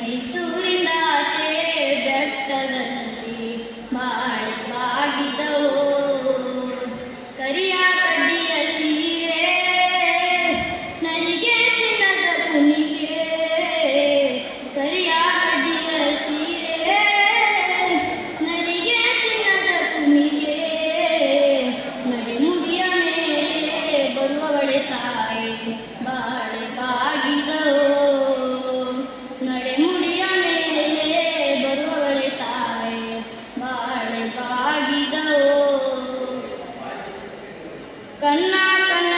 ಈ ಮೈಸೂರಿನಾಚೆ ಬೆಟ್ಟದಲ್ಲಿ ಬಾಳೆ ಬಾಗಿದವೋ. ಕರಿಯ ಕಡ್ಡಿಯ ಸೀರೆ ನನಗೆ ಚಿನ್ನದ ಕುಣಿಗೆ. ಕರಿಯ ಕಡ್ಡಿಯ ಸೀರೆ ನನಗೆ ಚಿನ್ನದ ಕುಣಿಗೆ. ನಡಿಮುಡಿಯ ಮೇಲೆ ಬರುವವಳೆ ತಾಯಿ, ಬಾಳೆ ಬಾಗಿದವೋ. ಕಣ್ಣ ಕಣ್ಣ